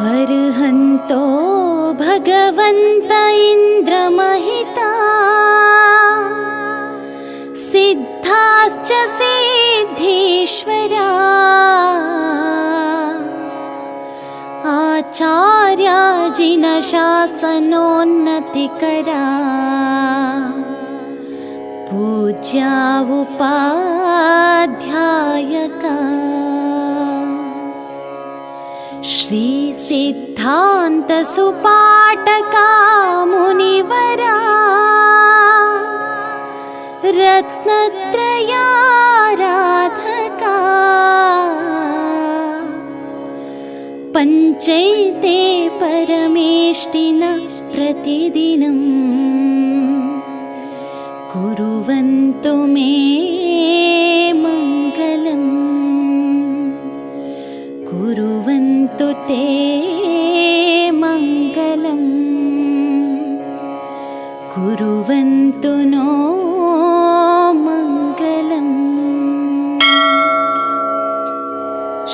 अर्हन्तो भगवन्त इन्द्रमहिता। सिद्धाश्च सिद्धेश्वरा। आचार्याजिनशासनोन्नतिकरा। पूज्या उपाध्यायका श्रीसिद्धान्तसुपाटका मुनिवरा रत्नत्रयाराधका। पञ्चैते परमेष्टिन प्रतिदिनम् कुर्वन्तु मे कुर्वन्तु ते मङ्गलम्। कुर्वन्तु नो मङ्गलम्।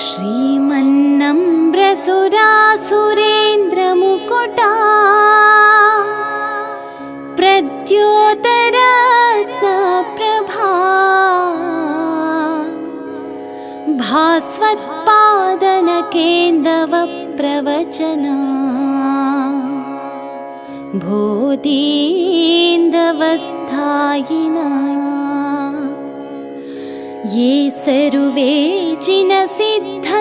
श्रीमन्नम्रसुरासुरेन्द्रमुकुटा प्रद्योतरत्नप्रभा भास्वत्पादनकेन्दवप्रवचना भोदीन्दवस्थायिना ये सर्वे चिनसिद्धसूर्यनुगता